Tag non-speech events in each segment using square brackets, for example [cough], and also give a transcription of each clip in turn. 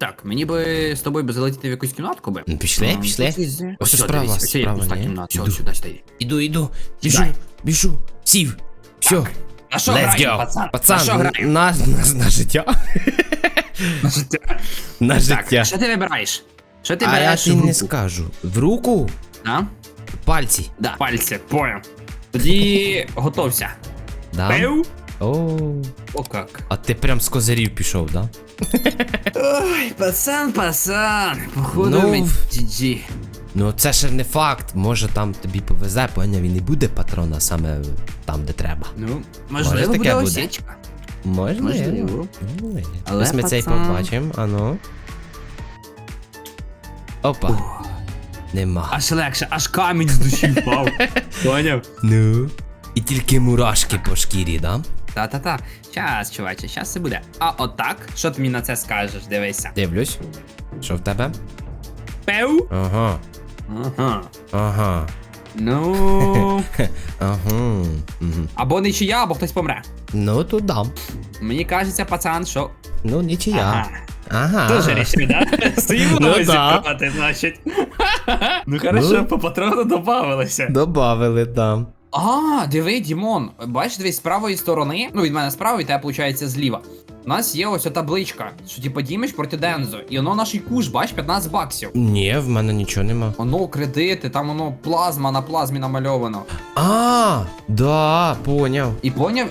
Так, мені би з тобою би залетіти в якусь кімнатку би. Ну, пішли, А, пішли. тут із- Ось Ось справа, дивись, ось є справа, пуста ні? кімната. Все, Іду. сюди стій. Іду, іду. Біжу, Сідай. біжу. Сів. Все. На що Let's граємо, go. пацан? Пацан, на що граємо? на, на, на життя. [laughs] На життя. На Так, життя. що ти вибираєш? Що ти А я береш тобі не руку? скажу. В руку А? пальці. Да. Пальці, понял. Тоді готовся. Да? Пив? О, О как. а ти прям з козирів пішов, да? Ой, пацан, пацан. Походу Ну, мені GG. Ну це ще не факт. Може там тобі повезе, поняв, і не буде патрона саме там, де треба. Ну, Може, можливо, таке буде буде? осічка. Можливо. Можливо. Ну, Але, Ось ми цей пацан- побачимо, ану. Опа. Нема. Аж легше, аж камінь з душі впав. [laughs] Поняв? Ну. І тільки мурашки по шкірі, да? Та-та-та. Щас, чуваче, щас це буде. А отак, що ти мені на це скажеш? Дивися. Дивлюсь. Що в тебе? Пев? Ага. Ага. Ага. Ну. [laughs] Ага. Угу. Або нічия, або хтось помре. Ну, то дам. Мені кажеться, пацан, що. Ну, нічия. Ага. Ага. Тоже рішив, да? [laughs] Стоїмо Ну на да. зібрати, значить. [laughs] Ну хорошо, Ну. по патрону добавилося. Добавили, да. А, диви, Дімон, бачиш, дивись, з правої сторони, ну від мене справа, і тебе виходить зліва. У нас є ось табличка, що типу дімиш проти Дензо. І воно наш куш, бач, 15 баксів. Ні, в мене нічого нема. Воно кредити, там воно плазма на плазмі намальовано. А, да, поняв. І поняв,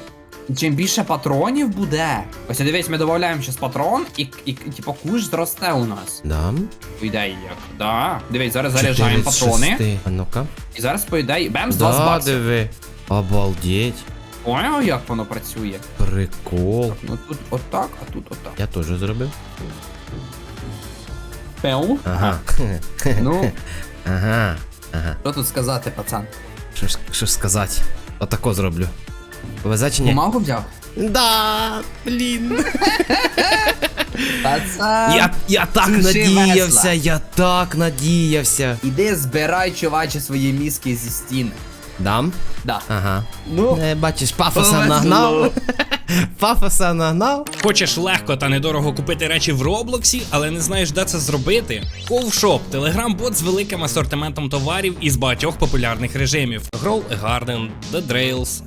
чим більше патронів буде. Ось дивись, ми додаємо зараз патрон, і, і, і типу куш зросте у нас. Да. По ідеї як. Да. Дивись, зараз заряджаємо патрони. А ну-ка. І зараз по ідеї. Бем з 20 Да, баксів. диви. Обалдеть. Поняв, як воно працює? Прикол. Ну тут отак, а тут отак. Я теж зробив. Пеу. Ага. Ну, [laughs] Ага. Ага. що тут сказати, пацан? Що ж сказати? Отако зроблю. Повезе чи ні? Бумагу взяв? Да, блін. Пацан. Я, я так Суши надіявся, весла. я так надіявся. Іди збирай, чуваче, свої мізки зі стін. Дам? Да. Ага. Ну, Е, бачиш, пафоса повезло. нагнав. [laughs] Пафоса нагнав. Хочеш легко та недорого купити речі в Роблоксі, але не знаєш, де це зробити? Ковшоп телеграм-бот з великим асортиментом товарів із багатьох популярних режимів: Grow a Garden, The Drails,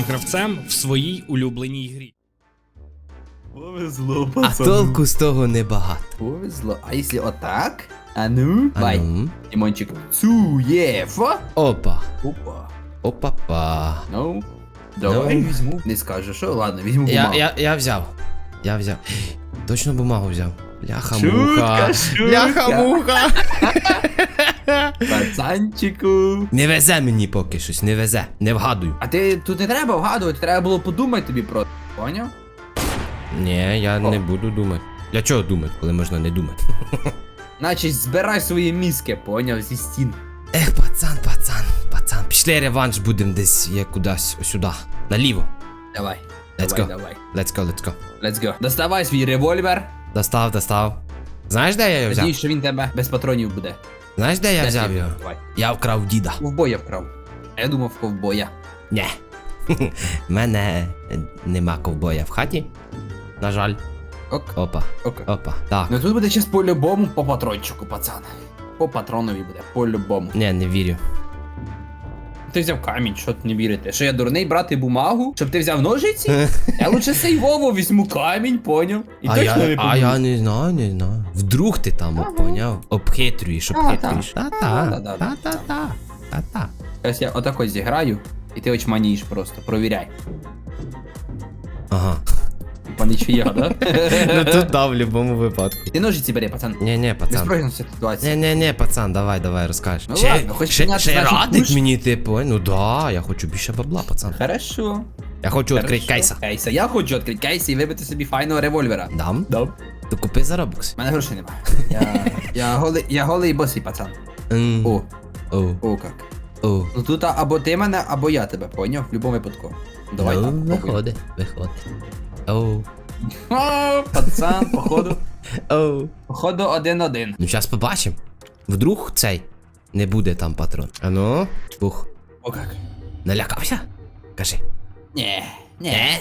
гравцем в своїй улюбленій грі. Повезло, А толку з того небагато. Повезло. А якщо отак? А ну, А бай. ну. Дімончик. Цуєфа. Опа. Опа. Опа-па. Ну, давай Ну. візьму. Не скажу, що? Ладно, візьму Я, бумагу. я, я взяв. Я взяв. Точно бумагу взяв. Бляха Шутка, муха. шутка. Бляха муха. [laughs] Пацанчику. Не везе мені поки щось, не везе. Не вгадую. А ти тут не треба вгадувати, треба було подумати тобі про. Поняв? Ні, я О. не буду думати. Для чого думати, коли можна не думати? Значить, збирай свої мізки, поняв, зі стін. Ех, пацан, пацан, пацан. Пішли реванш будемо десь я кудись сюди. Наліво. Давай. Let's давай, go. давай. Let's go, let's go. Let's go. Доставай свій револьвер. Достав, достав. Знаєш, де я його взяв? Надіюсь, що він тебе без патронів буде. Знаєш, де я взяв його? Давай. Я вкрав діда. Ковбоя вкрав. А я думав ковбоя. Нє. В [laughs] мене нема ковбоя в хаті. На жаль. Ок, Опа, ок. опа. Так. Ну тут буде щас по-любому по патрончику, пацан. По патронові буде, по-любому. Ні, не вірю. Ти взяв камінь, що ти не вірите? Що я дурний брати бумагу, щоб ти взяв ножиці? [laughs] Я лучше сейвово візьму камінь, поняв? І а, точно не я, а я не знаю, не знаю. Вдруг ти там Ага. поняв? Обхитрюєш, обхитрюєш. Та-та. Та-та-та. Сейчас Та-та. Зараз я отак ось зіграю, і ти очманієш просто, провіряй. Ага. Типа нічия, да? [laughs] Ну тут да, в будь-якому випадку. Ти ножиці бери, пацан. Ні, пацан. Безпрогнозна ситуація. Ні, пацан, давай, давай, розкажеш. Ну ще, ладно, хочеш ще, підняти ще значить радить мені, типу, ну да, я хочу більше бабла, пацан. Хорошо. Я хочу відкрити Хорошо. кейса. Кейса. Я хочу відкрити кейс і вибити собі файного револьвера. Дам? Дам. То купи за Robux. У мене грошей немає. Я, я голий, я голий босий пацан. М, О, О, о як. о. Ну тут або ти мене, або я тебе, поняв? В будь-якому випадку. Давай ну, так. попробуй. виходить, виходить. Оу, О, пацан, походу. [laughs] оу. Походу один-один. Ну, зараз побачимо. Вдруг цей не буде там патрон. А ну, ух, О як. налякався? Кажи. Ні, ні. Е?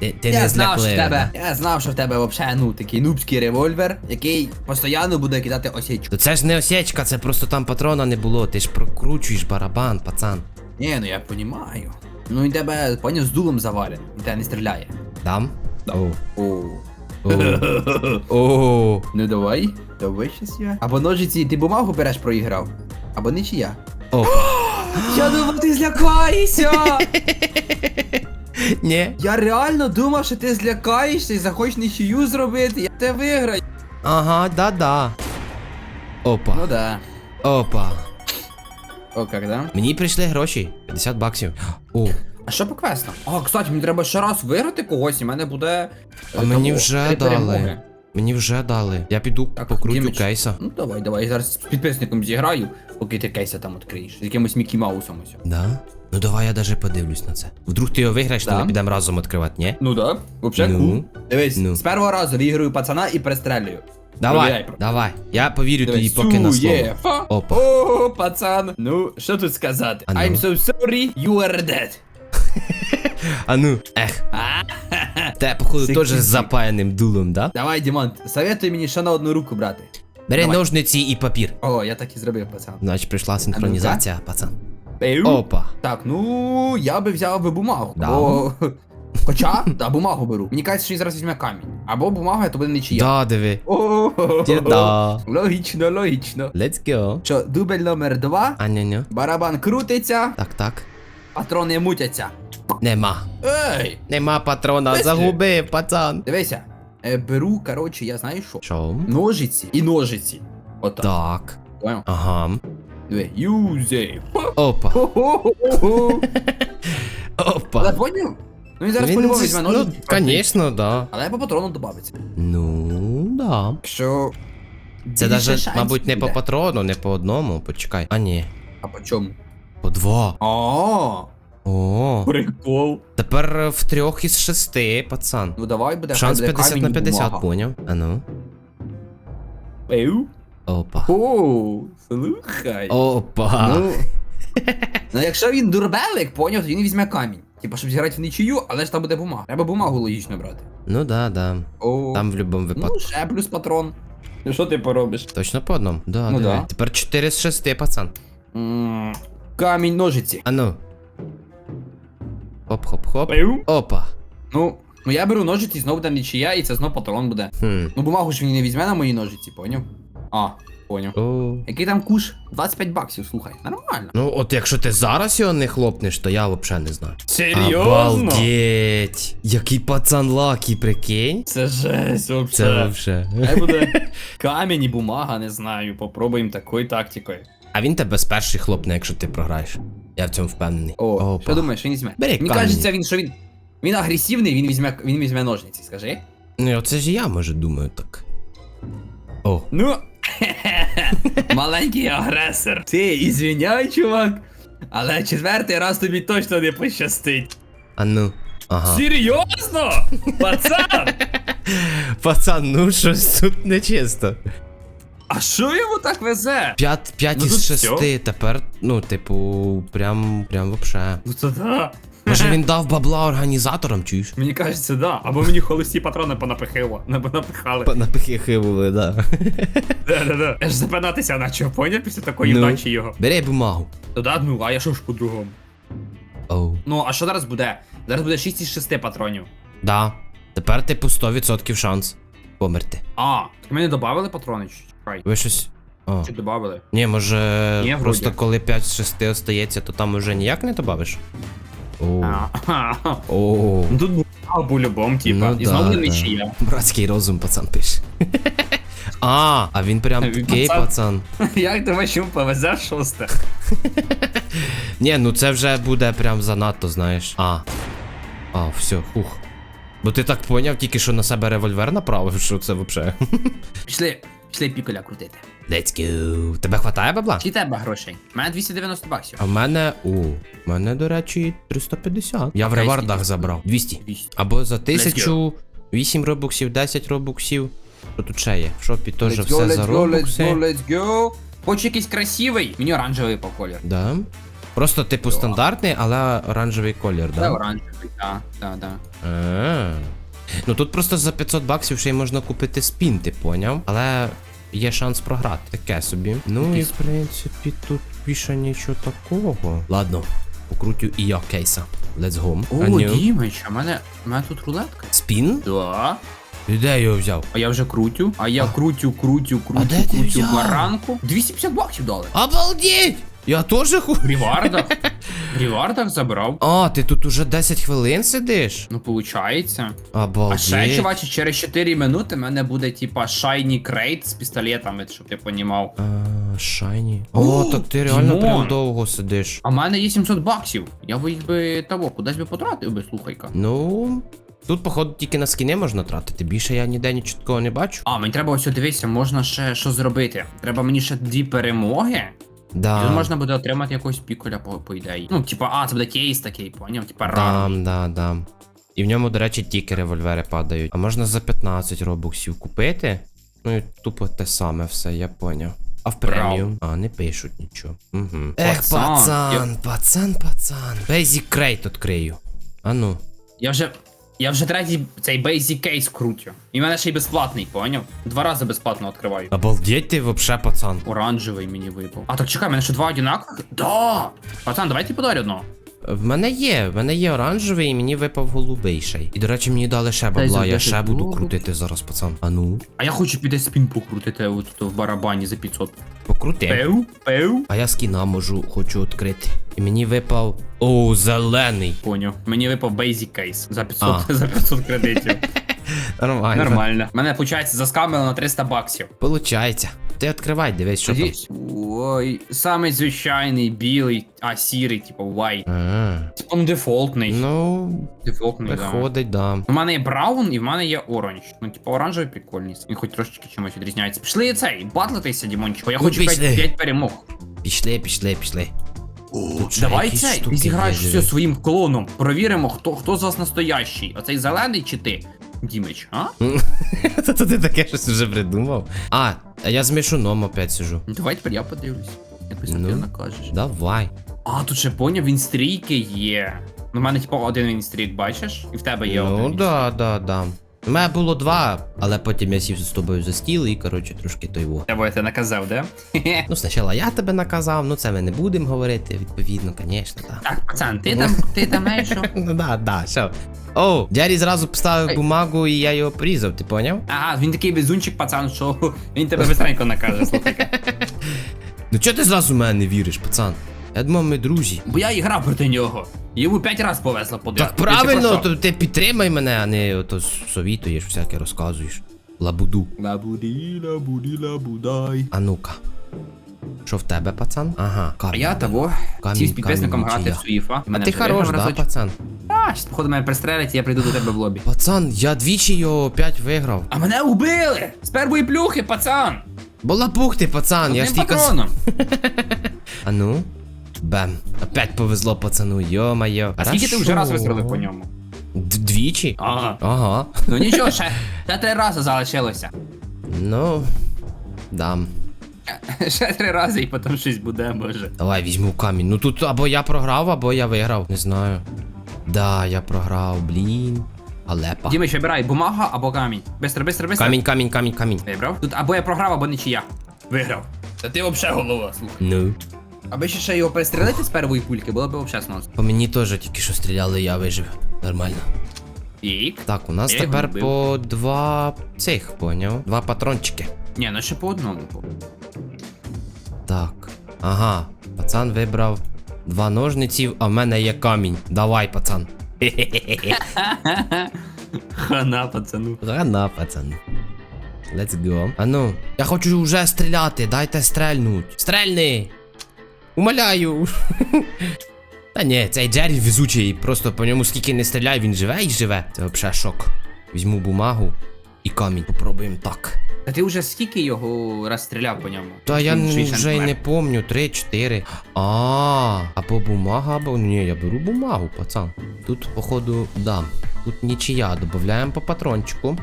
Ти, ти Я не знав, що в тебе. Я знав, що в тебе взагалі ну такий нубський револьвер, який постійно буде кидати осічку. То це ж не осечка, це просто там патрона не було. Ти ж прокручуєш барабан, пацан. Ні, ну я понімаю. Ну і тебе, поняв, з дулом заварен, і тебе не стріляє. Дам? Оу. О. Оу. Оу. [laughs] Ну давай, давай щас я. Або ножиці, ти бумагу береш проіграв, або нічия. О. [gasps] Я думав, ти злякаєшся! [laughs] Ні. Я реально думав, що ти злякаєшся і захочеш нічию зробити, я тебе виграю. Ага, да-да. Опа. Ну да. Опа. О, як да? Мені прийшли гроші. 50 баксів. О, А що по квестам? А, кстати, мені треба ще раз виграти когось, і в мене буде. е, а мені вже дали. Мені вже дали. Я піду Так, покрутю Дімич. кейса. Ну давай, давай, я зараз з підписником зіграю, поки ти кейса там відкриєш. З якимось Мікі Маусом ось. Да? Ну давай я даже подивлюсь на це. Вдруг ти його виграєш, то Да. ми підемо разом відкривати, ні? Ну да, вообще Ну. кул. Дивись, Ну. з першого разу виіграю пацана і перестрелюю. Давай, Провіряй, давай. Я повірю тобі поки на слово. Опа. О, пацан. Ну, що тут сказати? А ну. I'm so sorry, you are dead. А ну, ех. Те, походу, теж з запаяним дулом, да? Давай, Дімон, советуй мені ще на одну руку брати. Бери Давай. ножниці і папір. О, я так і зробив, пацан. Значить, прийшла синхронізація, пацан. Пеу. Опа. Так, ну я би взяв би бумагу. Да. Бо... [laughs] Хоча, да, бумагу беру. Мені кажеться, що він зараз візьме камінь. Або бумага, то буде нічия. Да, диви. О, Діда. Логічно, логічно. Let's go. Що, дубль номер два, А ню барабан крутиться, Так, так. Патрони мутяться. Нема. Ей! Нема патрона, ти? загубив, пацан. Дивися, е, беру, коротше, я знаю що. Що? Ножиці і ножиці. Отак. Так. Понял? Ага. Диви, юзей. Опа. Хо-хо-хо-хо. Але Опа. поняв? Ну він зараз Він по-любому візьме Ну, ножиці. конечно, да. Але по патрону добавиться. Ну, да. Що. Це більше шансів мабуть, не по буде. патрону, не по одному. Почекай. А ні. А по чому? По два. О, О. прикол. Тепер в трьох із шести, пацан. Ну давай буде Шанс хай буде 50 на камінь і 50, бумага. поняв? А ну. Еу. Опа. О, слухай. Опа. Ну, [laughs] ну якщо він дурбелик, поняв, то він візьме камінь. Типа, щоб зіграти в нічию, але ж там буде бумага. Треба бумагу логічно брати. Ну да, да. О, Там в будь-якому випадку. ну, ще плюс патрон. Ну що ти поробиш? Точно по одному? Да, Ну диви. да. Тепер 4 з 6, пацан. М, Камінь, ножиці. А ну. Хоп-хоп-хоп. Опа. Ну, ну я беру ножиці, знову буде нічия, і це знов патрон буде. Хм. Ну бумагу ж він не візьме на мої ножиці, поняв? А, поняв. О. Який там куш? 25 баксів, слухай. Нормально. Ну, от якщо ти зараз його не хлопнеш, то я взагалі не знаю. Серйозно? Обалдеть! Який пацан лакі, прикинь? Це жесть, Це вообще. Хай буде [laughs] камінь і бумага, не знаю. Попробуємо такою тактикою. А він тебе з перший хлопне, якщо ти програєш. Я в цьому впевнений. О, Опа. що думаєш, він візьме? Бери Мені камінь. кажеться, він що він. Він агресивний, він візьме, він візьме ножниці, скажи. Ну, і оце ж я, може, думаю так. О, Ну. [laughs] Маленький агресор. Ти, ізвиняй, чувак. Але четвертий раз тобі точно не пощастить. а ну. Ага. Серйозно? Пацан! [laughs] Пацан, ну щось тут нечисто. А що йому так везе? 5, 5 Ну, із тут 6 тепер, ну, типу, прям, прям вообще. Ну це да. Може він дав бабла організаторам, чуєш? Мені кажеться, да. Або мені холості патрони понапихило. Не понапихали. Напихихивали, да. Да-да-да. Я ж запинатися наче, поняв після такої Ну. вдачі його. Бери бумагу. Ну да, ну, а я що ж по-другому? Оу. Ну, а що зараз буде? Зараз буде 6 із 6 патронів. Да. Тепер, типу, 100% шанс померти. А, так ми не додавали патрони? Чекай. Ви щось. О. Чи додавали? Ні, може, Ні, просто коли 5 з 6 остається, то там уже ніяк не добавиш? О. А, О. Ну тут був по-любому, типа. Ну І знову да, нічия. Братський розум, пацан пише. [laughs] А, а він прям такий пацан. [laughs] Як думаєш, йому повезе шосте? [laughs] Ні, ну це вже буде прям занадто, знаєш. А. А, все, хух. Бо ти так поняв, тільки що на себе револьвер направив, що це взагалі. Пішли, пішли піколя крутити. Let's go. Тебе хватає бабла? Чи тебе грошей? У мене 290 баксів. А в мене. В мене, до речі, 350. Я в Окей, ревардах скільки? забрав. 200. 200. Або за. 1000, 8 робоксів, 10 робоксів. Що тут ще є? В шопі теж все go, за let's go, let's go, let's go. Хоч якийсь красивий. Мені оранжевий по колір. Да. Просто типу стандартний, але оранжевий колір, Це да? оранжевий, так, так, так. Ну тут просто за 500 баксів ще й можна купити спін, ти поняв? Але є шанс програти. Таке собі. Ну і в принципі тут більше нічого такого. Ладно, покрутю і я кейса. Let's go. О, А. Дімич, а мене, в мене тут рулетка. Спін? Да. І де я його взяв? А я вже крутю. А я крутю, крутю, крутю, а крутю баранку. 250 баксів дали. Обалдеть! Я теж ху. В ревардах. Забрав. А, ти тут уже 10 хвилин сидиш? Ну, получається. А ще, чувачі, через 4 минути в мене буде, типа, шайні крейт з пістолетами, щоб ти понімав. А, шайні. О, так ти реально прям довго сидиш. А в мене є 700 баксів. Я би їх би того, кудись би потратив би, слухай-ка. Ну. Тут, походу, тільки на скіни можна тратити. Більше я ніде нічого не бачу. А, мені треба ось дивитися, можна ще що зробити. Треба мені ще дві перемоги. Да. тут можна буде отримати якогось піколя по, по ідеї. Ну, типа, а, це буде кейс такий, поняв? Типа ран. Дам, да, дам. І в ньому, до речі, тільки револьвери падають. А можна за 15 робоксів купити. Ну і тупо те саме все, я поняв. А в преміум? А, не пишуть нічого. Угу. Ех, Пацан, пацан, пацан, пацан. Basic Crate відкрию. А ну. Я вже. Я вже третій цей basic кейс крутю. І в мене ще й безплатний, поняв? Два рази безплатно відкриваю. Обалдеть ти вообще, пацан. Оранжевий мені випав. А так чекай, в мене ще два одинакових? Да! Пацан, давайте подарю одного. В мене є, в мене є оранжевий і мені випав голубий ще. й. І до речі, мені дали ще бабла, я ще буду крутити зараз, пацан. А ну, А я хочу піти спін покрутити от тут в барабані за 500. покрути. Пев, пев. А я скіна можу, хочу відкрити. І мені випав. О, зелений. Поняв. Мені випав basic кейс за 500, А. [laughs] за 500 кредитів. [laughs] Нормально. Нормально. Мене, виходить, заскамили на 300 баксів. Получається. Ти відкривай, дивись, що Тоді... там. Ой, самий звичайний, білий, а сірий, типу white. А, Типу, ну дефолтний. ну, Дефолтний, да. виходить, да. У мене є браун і в мене є оранж. Ну, типу, оранжевий прикольний. Він хоч трошечки чимось відрізняється. Пішли цей, батлитися, Дімончику. Я Ну, хочу 5, пішли. 5 перемог. Пішли, пішли, пішли. Тут ще Давай цей, ти зіграєш все своїм клоном. Провіримо, хто, хто з вас настоящий. Оцей зелений чи ти? Дімич, а? [laughs] Та то ти таке щось вже придумав. А, а я з мішуном опять сижу. Ну, Давай тепер я подивлюсь. Якось Ну. ти накажеш. Давай. А, тут ще поняв, він стрійки є. Ну, в мене, типу, один він стрік, бачиш? І в тебе є один. Ну він да, да, да. У мене було два, але потім я сів з тобою за стіл і, коротше, трошки той во. Тебе ти наказав, да? Ну, спочатку я тебе наказав, ну це ми не будемо говорити, відповідно, звісно, так. Так, пацан, ти там, ти там знаєш що? [laughs] Ну да, да, що. О, дяді зразу поставив бумагу і я його порізав, ти поняв? Ага, він такий безунчик, пацан, що він тебе быстренько накаже, слухай. [laughs] Ну чого ти зразу в мене не віриш, пацан? Я думав, ми друзі. Бо я і грав проти нього. Йому п'ять разів повезло подряд. Так правильно, то ти підтримай мене, а не ото совітуєш, всяке розказуєш. Лабуду. Лабуді, лабуді, лабудай. А ну-ка. Що в тебе, пацан? Ага, А я того Камінь, сів з підписником грати в Суїфа. А ти хорош, да, пацан? А, щас, походу, мене пристрелять, і я прийду до тебе в лобі. Пацан, я двічі його опять виграв. А мене убили! З першої плюхи, пацан! Була ти, пацан, я ж тільки... патроном. [laughs] А ну. Бем. Опять повезло пацану, йо-моє. А скільки ти вже раз вистрелив по ньому? Двічі? Ага. Ага. Ну нічого, ще, ще три рази залишилося. Ну. Дам. Ще три рази і потім щось буде, може. Давай візьму камінь. Ну тут або я програв, або я виграв. Не знаю. Да, я програв, блін. Алепа. Дімич, вибирай, бумага або камінь. Бистро, бистро, бистро. Камінь, камінь, камінь, камінь. Вибрав. Тут або я програв, або нічия. Виграв. Та ти взагалі голова, слухай. Ну. Аби ще ще його перестрілити з первої пульки, було б взагалі снос. По мені теж тільки що стріляли, я вижив. Нормально. Ік. Так, у нас Я його тепер вбив. по два цих, поняв? Два патрончики. Ні, ну ще по одному. Так. Ага. Пацан вибрав два ножниців, а в мене є камінь. Давай, пацан. [laughs] Хана, пацану. Рана, пацан. Let's go. А ну, я хочу вже стріляти, дайте стрельнуть. Стрельни! Умоляю. Та ні, цей Джері везучий, просто по ньому скільки не стріляй, він живе і живе. Це взагалі шок. Візьму бумагу і камінь. Попробуємо так. Та ти вже скільки його розстріляв по ньому? Та я Він швидше вже й помер. не помню, 3-4. А, або бумага, або. Ні, я беру бумагу, пацан. Тут, походу, да. Тут нічия, додаємо по патрончику.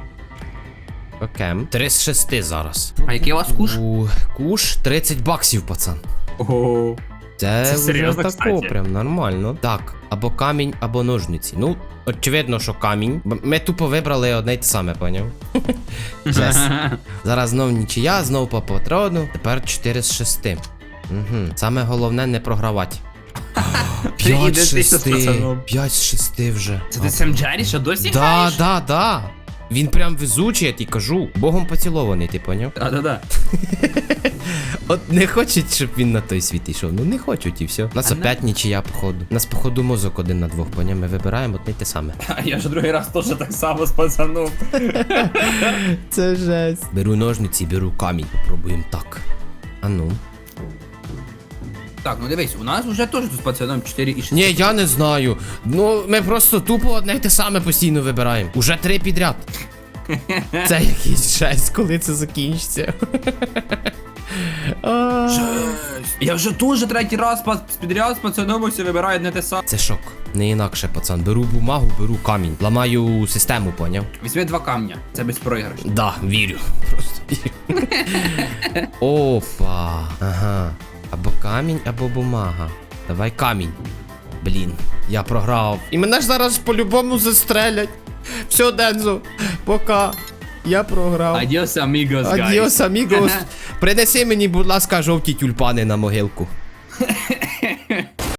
Окей. 3 з 6 зараз. А який у вас куш? У куш 30 баксів, пацан. Ого. Це, Це вже серйозно, тако, кстати. прям нормально. Так, або камінь, або ножниці. Ну, очевидно, що камінь. Бо Ми тупо вибрали одне й те саме, поняв? [laughs] Зараз знов нічия, знов по патрону. Тепер 4 з 6. Угу. Саме головне не програвати. [laughs] 5 з 6. 5 з 6 вже. Це ти Сем Джері, що досі Да, граєш? да, да. Він прям везучий, я ті кажу. Богом поцілований, ти поняв? Да, да, да. [laughs] От не хочуть, щоб він на той світ йшов. Ну не хочуть і все. Нас А опять нічия, походу. Нас, походу, мозок один на двох, поняв? Ми вибираємо одне й те саме. А [laughs] я ж другий раз теж так само з пацаном. [laughs] Це жесть. Беру ножниці, беру камінь. Попробуємо так. А ну. Так, ну дивись, у нас вже теж тут з пацаном 4 і 6. Ні, я не знаю. Ну, ми просто тупо одне й те саме постійно вибираємо. Уже три підряд. [laughs] Це якийсь жесть, коли це закінчиться. Жесть. Я вже теж третій раз підряд з пацаном ось вибираю не те саме. Це шок. Не інакше, пацан. Беру бумагу, беру камінь. Ламаю систему, поняв? Візьми два камня, це без безпроіграшно. Да, вірю. [laughs] Просто вірю. [laughs] Опа. Ага. Або камінь, або бумага. Давай камінь. Блін, я програв. І мене ж зараз по-любому застрелять. Все, Дензо, пока. Я програв. Адіос, амігос, гайс. Адіос, амігос. [laughs] Принеси мені, будь ласка, жовті тюльпани на могилку. [laughs]